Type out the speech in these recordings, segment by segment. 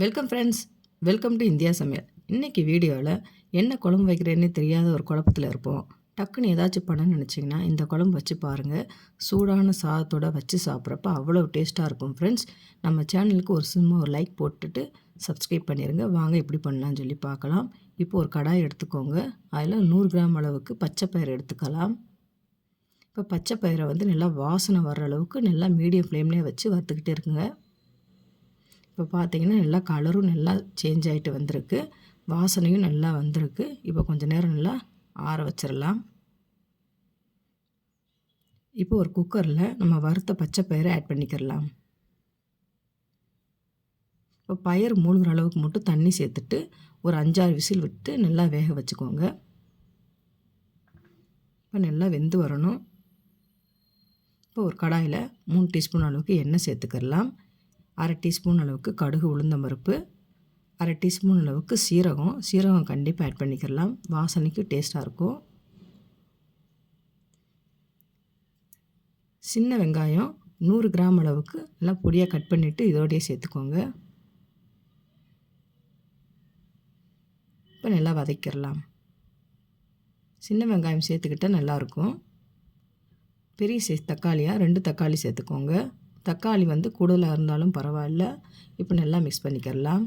Welcome friends welcome to India சமையல் இன்றைக்கி வீடியோவில் என்ன குழம்பு வைக்கிறேன்னே தெரியாத ஒரு குழப்பத்தில் இருப்போம். டக்குன்னு ஏதாச்சும் பண்ண நினச்சிங்கன்னா இந்த குழம்பு வச்சு பாருங்கள் சூடான சாதத்தோட வச்சு சாப்பிட்றப்ப அவ்வளோ டேஸ்ட்டாக இருக்கும் ஃப்ரெண்ட்ஸ் நம்ம சேனலுக்கு ஒரு சும்மா ஒரு லைக் போட்டுட்டு சப்ஸ்கிரைப் பண்ணிடுங்க வாங்க எப்படி பண்ணலான்னு சொல்லி பார்க்கலாம். இப்போ ஒரு கடாய் எடுத்துக்கோங்க. அதில் நூறு கிராம் அளவுக்கு பச்சை பயிர் எடுத்துக்கலாம். இப்போ பச்சை பயிரை வந்து நல்லா வாசனை வர்ற அளவுக்கு நல்லா மீடியம் ஃப்ளேம்லேயே வச்சு வறுத்துக்கிட்டே இருக்குங்க. இப்போ பார்த்தீங்கன்னா நல்லா கலரும் நல்லா சேஞ்ச் ஆகிட்டு வந்திருக்கு. வாசனையும் நல்லா வந்திருக்கு. இப்போ கொஞ்சம் நேரம் நல்லா ஆற வச்சிடலாம் இப்போ ஒரு குக்கரில் நம்ம வறுத்த பச்சை பயிரை ஆட் பண்ணிக்கிறலாம். இப்போ பயிர் மூழ்கிற அளவுக்கு மட்டும் தண்ணி சேர்த்துட்டு ஒரு அஞ்சாறு விசில் விட்டு நல்லா வேக வச்சுக்கோங்க. இப்போ நல்லா வெந்து வரணும். இப்போ ஒரு கடாயில் மூணு டீஸ்பூன் அளவுக்கு எண்ணெய் சேர்த்துக்கிடலாம் அரை டீஸ்பூன் அளவுக்கு கடுகு உளுந்தம் பருப்பு அரை டீஸ்பூன் அளவுக்கு சீரகம். சீரகம் கண்டிப்பாக ஆட் பண்ணிக்கலாம். வாசனைக்கு டேஸ்ட்டாக இருக்கும். சின்ன வெங்காயம் நூறு கிராம் அளவுக்கு நல்லா பொடியாக கட் பண்ணிவிட்டு இதோடையே சேர்த்துக்கோங்க. இப்போ நல்லா வதக்கிடலாம். சின்ன வெங்காயம் சேர்த்துக்கிட்டால் நல்லாயிருக்கும் பெரிய சைஸ் தக்காளியாக ரெண்டு தக்காளி சேர்த்துக்கோங்க. தக்காளி வந்து கூடுதலாக இருந்தாலும் பரவாயில்ல. இப்போ நல்லா மிக்ஸ் பண்ணிக்கிறலாம்.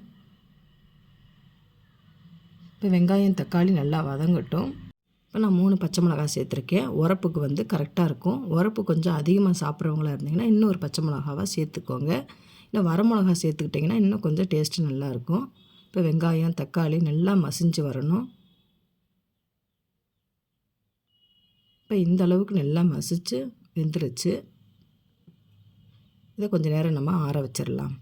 இப்போ வெங்காயம் தக்காளி நல்லா வதங்கட்டும். இப்போ நான் மூணு பச்சை மிளகாய் சேர்த்துருக்கேன். உரப்புக்கு வந்து கரெக்டாக இருக்கும். உரப்பு கொஞ்சம் அதிகமாக சாப்பிட்றவங்களா இருந்தீங்கன்னா இன்னும் ஒரு பச்சை மிளகாவாக சேர்த்துக்கோங்க. இல்லை வரமிளகா சேர்த்துக்கிட்டிங்கன்னா இன்னும் கொஞ்சம் டேஸ்ட்டு நல்லாயிருக்கும் இப்போ வெங்காயம் தக்காளி நல்லா மசிஞ்சு வரணும். இப்போ இந்த அளவுக்கு நல்லா மசிச்சு வெந்துருச்சு. இதை கொஞ்சம் நேரம் நம்ம ஆற வச்சிடலாம்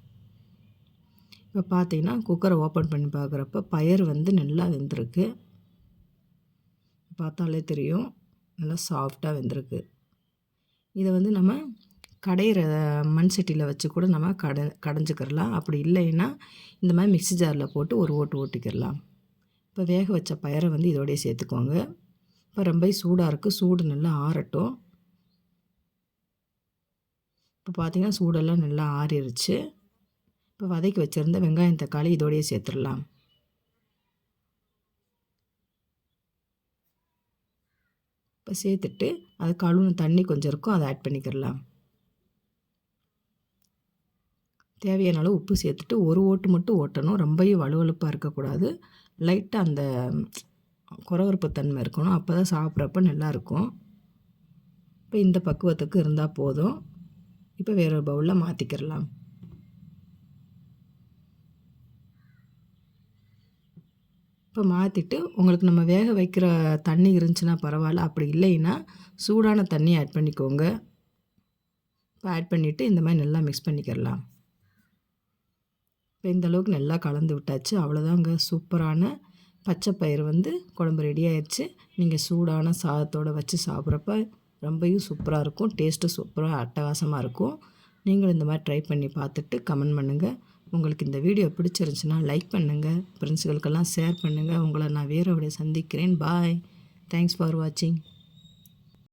இப்போ பார்த்தீங்கன்னா குக்கரை ஓப்பன் பண்ணி பார்க்குறப்ப பயர் வந்து நல்லா வெந்திருக்கு. பார்த்தாலே தெரியும் நல்லா சாஃப்டாக வெந்திருக்கு. இதை வந்து நம்ம கடையிற மண் சட்டியில் வச்சு கூட நம்ம கடை கடைஞ்சிக்கிறலாம். அப்படி இல்லைன்னா இந்த மாதிரி மிக்சி ஜாரில் போட்டு ஒரு ஓட்டு ஓட்டிக்கிடலாம் இப்போ வேக வச்ச பயரை வந்து இதோடய சேர்த்துக்கோங்க. இப்போ ரொம்ப சூடாக இருக்குது சூடு நல்லா ஆறட்டும். இப்போ பார்த்திங்கன்னா சூடெல்லாம் நல்லா ஆறிடுச்சு இப்போ வதக்கி வச்சுருந்த வெங்காயம் தக்காளி இதோடையே சேர்த்துடலாம். இப்போ சேர்த்துட்டு அது கழுவுன தண்ணி கொஞ்சம் இருக்கும் அதை ஆட் பண்ணிக்கிடலாம். தேவையான அளவு உப்பு சேர்த்துட்டு ஒரு ஓட்டு மட்டும் ஓட்டணும். ரொம்பவும் வலுவழுப்பாக இருக்கக்கூடாது. லைட்டாக அந்த குறவரப்பு தன்மை இருக்கணும். அப்போ தான் சாப்பிட்றப்ப நல்லாயிருக்கும் இப்போ இந்த பக்குவத்துக்கு இருந்தால் போதும். இப்போ வேறொரு ஒரு பவுலில் மாற்றிக்கிறலாம் இப்போ மாற்றிட்டு உங்களுக்கு நம்ம வேக வைக்கிற தண்ணி இருந்துச்சுன்னா பரவாயில்ல. அப்படி இல்லைன்னா சூடான தண்ணி ஆட் பண்ணிக்கோங்க. இப்போ ஆட் பண்ணிவிட்டு இந்த மாதிரி நல்லா மிக்ஸ் பண்ணிக்கிறலாம் இப்போ இந்த அளவுக்கு நல்லா கலந்து விட்டாச்சு. அவ்வளோதாங்க சூப்பரான பச்சை பயிர் வந்து குழம்பு ரெடி ஆயிடுச்சு நீங்கள் சூடான சாதத்தோடு வச்சு சாப்பிட்றப்ப ரொம்பவும் சூப்பராக இருக்கும். டேஸ்ட்டு சூப்பராக அட்டகாசமாக இருக்கும். நீங்களும் இந்த மாதிரி ட்ரை பண்ணி பார்த்துட்டு கமெண்ட் பண்ணுங்கள் உங்களுக்கு இந்த வீடியோ பிடிச்சிருந்துச்சுன்னா லைக் பண்ணுங்கள் ஃப்ரெண்ட்ஸுகளுக்கெல்லாம் ஷேர் பண்ணுங்கள் உங்களை நான் வேறு சந்திக்கிறேன். பாய் தேங்க்ஸ் ஃபார் வாட்சிங்